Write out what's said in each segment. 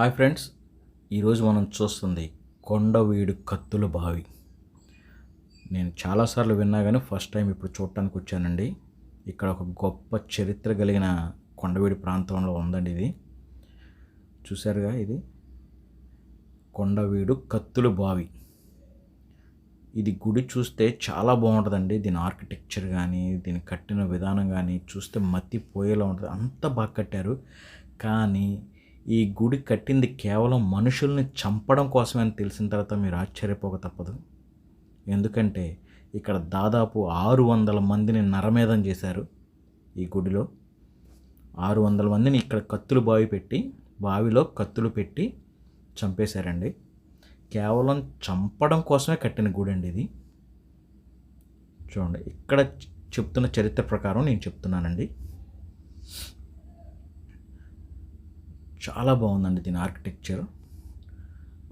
Hi friends ఈరోజు మనం చూస్తుంది కొండవీడు కత్తుల బావి. నేను చాలాసార్లు విన్నా కానీ ఫస్ట్ టైం ఇప్పుడు చూడటానికి వచ్చానండి. ఇక్కడ ఒక గొప్ప చరిత్ర కలిగిన కొండవీడు ప్రాంతంలో ఉందండి ఇది. చూసారుగా ఇది? కొండవీడు కత్తుల బావి. ఇది గుడి చూస్తే చాలా బాగుంటుందండి. దీని ఆర్కిటెక్చర్ కానీ దీని కట్టిన విధానం కానీ చూస్తే మత్తి పోయేలా ఉంటుంది. అంత బాగా కట్టారు. కానీ ఈ గుడి కట్టింది కేవలం మనుషుల్ని చంపడం కోసమే అని తెలిసిన తర్వాత మీరు ఆశ్చర్యపోక తప్పదు. ఎందుకంటే ఇక్కడ దాదాపు ఆరు వందల మందిని నరమేధం చేశారు ఈ గుడిలో. ఆరు వందల మందిని ఇక్కడ కత్తులు బావి పెట్టి బావిలో కత్తులు పెట్టి చంపేశారండి. కేవలం చంపడం కోసమే కట్టిన గుడి అండి ఇది. చూడండి ఇక్కడ చెప్తున్న చరిత్ర ప్రకారం నేను చెప్తున్నానండి. చాలా బాగుందండి దీని ఆర్కిటెక్చర్.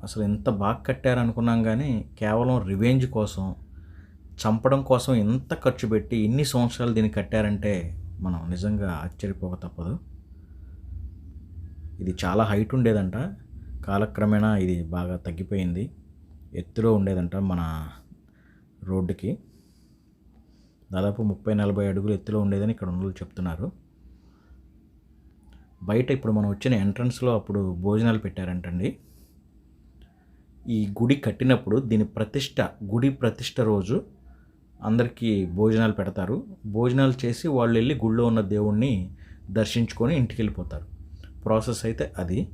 అసలు ఎంత బాగా కట్టారనుకున్నాం కానీ కేవలం రివెంజ్ కోసం చంపడం కోసం ఎంత ఖర్చు పెట్టి ఇన్ని సంవత్సరాలు దీన్ని కట్టారంటే మనం నిజంగా ఆశ్చర్యపోక తప్పదు. ఇది చాలా హైట్ ఉండేదంట. కాలక్రమేణా ఇది బాగా తగ్గిపోయింది. ఎత్తులో ఉండేదంట మన రోడ్డుకి. దాదాపు ముప్పై నలభై అడుగులు ఎత్తులో ఉండేదని ఇక్కడ ఉన్న చెప్తున్నారు. బయట ఇప్పుడు మనం వచ్చిన ఎంట్రన్స్లో అప్పుడు భోజనాలు పెట్టారంటండి. ఈ గుడి కట్టినప్పుడు దీని ప్రతిష్ట గుడి ప్రతిష్ట రోజు అందరికీ భోజనాలు పెడతారు. భోజనాలు చేసి వాళ్ళు వెళ్ళి గుళ్ళో ఉన్న దేవుణ్ణి దర్శించుకొని ఇంటికి వెళ్ళిపోతారు ప్రాసెస్ అయితే అది.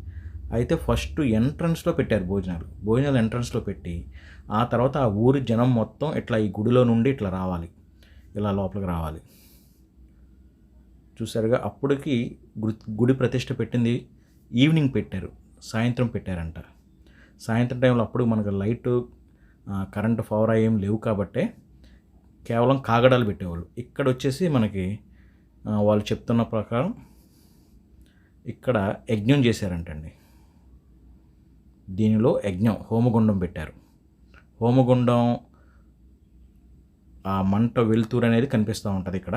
అయితే ఫస్ట్ ఎంట్రన్స్లో పెట్టారు భోజనాలు. భోజనాలు ఎంట్రన్స్లో పెట్టి ఆ తర్వాత ఆ ఊరి జనం మొత్తం ఇట్లా ఈ గుడిలో నుండి ఇట్లా రావాలి. ఇలా లోపలికి రావాలి. చూసారుగా అప్పటికి గుడి గుడి ప్రతిష్ట పెట్టింది ఈవినింగ్ పెట్టారు సాయంత్రం పెట్టారంట. సాయంత్రం టైంలో అప్పుడు మనకు లైట్ కరెంటు పవర్ ఏం లేవు కాబట్టే కేవలం కాగడాలు పెట్టేవాళ్ళు. ఇక్కడ వచ్చేసి మనకి వాళ్ళు చెప్తున్న ప్రకారం ఇక్కడ యజ్ఞం చేశారంటండి. దీనిలో యజ్ఞం హోమగుండం పెట్టారు. హోమగుండం ఆ మంట వెలుతురు అనేది కనిపిస్తూ ఉంటుంది ఇక్కడ.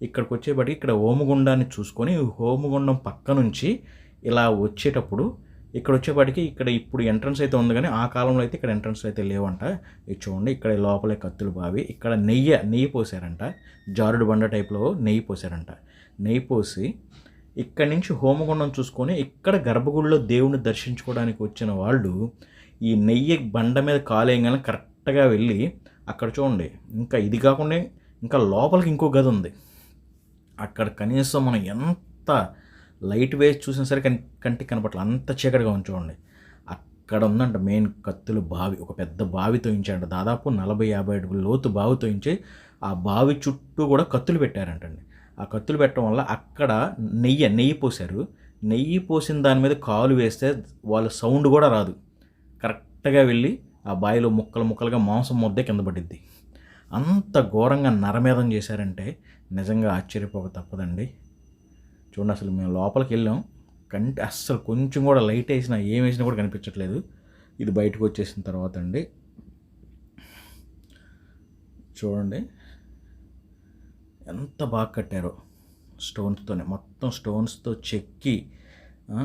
ఇక్కడికి వచ్చేబట్టి ఇక్కడ హోమగుండాన్ని చూసుకొని హోమగుండం పక్క నుంచి ఇలా వచ్చేటప్పుడు ఇక్కడ వచ్చేపాటికి ఇక్కడ ఇప్పుడు ఎంట్రన్స్ అయితే ఉంది కానీ ఆ కాలంలో అయితే ఇక్కడ ఎంట్రన్స్ అయితే లేవంట. ఇది చూడండి ఇక్కడ లోపలే కత్తులు బావి ఇక్కడ నెయ్యి నెయ్యి పోసారంట. జారుడు బండ టైప్లో నెయ్యి పోసారంట. నెయ్యి పోసి ఇక్కడ నుంచి హోమగుండం చూసుకొని ఇక్కడ గర్భగుడిలో దేవుణ్ణి దర్శించుకోవడానికి వచ్చిన వాళ్ళు ఈ నెయ్యి బండ మీద కాలేయంగానే కరెక్ట్గా వెళ్ళి అక్కడ చూడండి ఇంకా ఇది కాకుండా ఇంకా లోపలికి ఇంకో గది ఉంది అక్కడ కనీసం మనం ఎంత లైట్ వేసి చూసినా సరే కన్ కంటికి కనపట్ల అంత చీకటిగా ఉంది చూడండి. అక్కడ ఉందంట మెయిన్ కత్తులు బావి ఒక పెద్ద బావి తోయించాడంట దాదాపు నలభై యాభై అడుగుల లోతు బావి తోయించి ఆ బావి చుట్టూ కూడా కత్తులు పెట్టారంటండి. ఆ కత్తులు పెట్టడం వల్ల అక్కడ నెయ్యి నెయ్యి పోశారు. నెయ్యి పోసిన దాని మీద కాలు వేస్తే వాళ్ళ సౌండ్ కూడా రాదు. కరెక్ట్గా వెళ్ళి ఆ బావిలో ముక్కలు ముక్కలుగా మాంసం ముద్దే కింద పడిద్ది. అంత ఘోరంగా నరమేధం చేశారంటే నిజంగా ఆశ్చర్యపోక తప్పదండి. చూడండి అసలు మేము లోపలికి వెళ్ళాం. కంటి అస్సలు కొంచెం కూడా లైట్ వేసినా ఏం వేసినా కూడా కనిపించట్లేదు. ఇది బయటకు వచ్చేసిన తర్వాత అండి. చూడండి. ఎంత బాగా కట్టారో స్టోన్స్తోనే. మొత్తం స్టోన్స్తో చెక్కి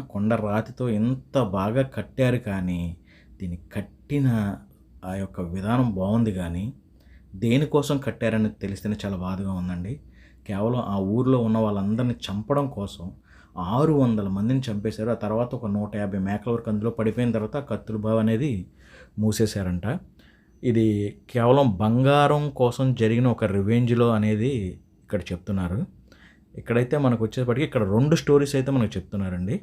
కొండ రాతితో ఎంత బాగా కట్టారు కానీ దీన్ని కట్టిన ఆ యొక్క విధానం బాగుంది కానీ దేనికోసం కట్టారని తెలిస్తేనే చాలా బాధగా ఉందండి. కేవలం ఆ ఊర్లో ఉన్న వాళ్ళందరినీ చంపడం కోసం ఆరు వందల మందిని చంపేశారు. ఆ తర్వాత ఒక నూట యాభై మేకల వరకు అందులో పడిపోయిన తర్వాత ఆ కత్తుల అనేది మూసేశారంట. ఇది కేవలం బంగారం కోసం జరిగిన ఒక రివెంజ్లో అనేది ఇక్కడ చెప్తున్నారు. ఇక్కడైతే మనకు వచ్చేప్పటికి ఇక్కడ రెండు స్టోరీస్ అయితే మనకు చెప్తున్నారండి.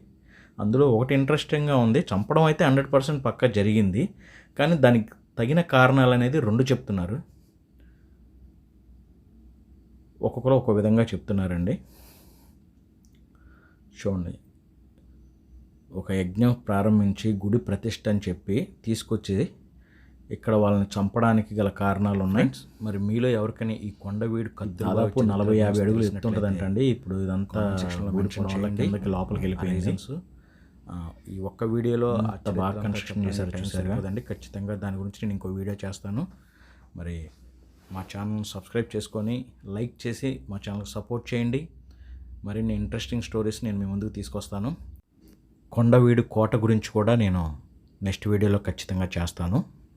అందులో ఒకటి ఇంట్రెస్టింగ్గా ఉంది. చంపడం అయితే హండ్రెడ్ పర్సెంట్ పక్కా జరిగింది. కానీ దానికి తగిన కారణాలు అనేది రెండు చెప్తున్నారు. ఒక్కొక్కరు ఒక్కో విధంగా చెప్తున్నారండి. చూడండి. ఒక యజ్ఞం ప్రారంభించి గుడి ప్రతిష్ట అని చెప్పి తీసుకొచ్చి ఇక్కడ వాళ్ళని చంపడానికి గల కారణాలు ఉన్నాయి మరి మీలో ఎవరికైనా ఈ కొండవీడు కత్తి దాదాపు నలభై యాభై అడుగులు ఎత్తుంటుందంటండి ఇప్పుడు ఇదంతా కిందకి లోపలికి వెళ్ళిపోయింది. ఈ ఒక్క వీడియోలో అంత బాగా కన్స్ట్రక్షన్ చేశారు చూసారు కదండి ఖచ్చితంగా దాని గురించి నేను ఇంకో వీడియో చేస్తాను. మరి మా ఛానల్ని సబ్స్క్రైబ్ చేసుకొని లైక్ చేసి మా ఛానల్కి సపోర్ట్ చేయండి. మరిన్ని ఇంట్రెస్టింగ్ స్టోరీస్ నేను మీ ముందుకు తీసుకొస్తాను. కొండవీడు కోట గురించి కూడా నేను నెక్స్ట్ వీడియోలో ఖచ్చితంగా చేస్తాను.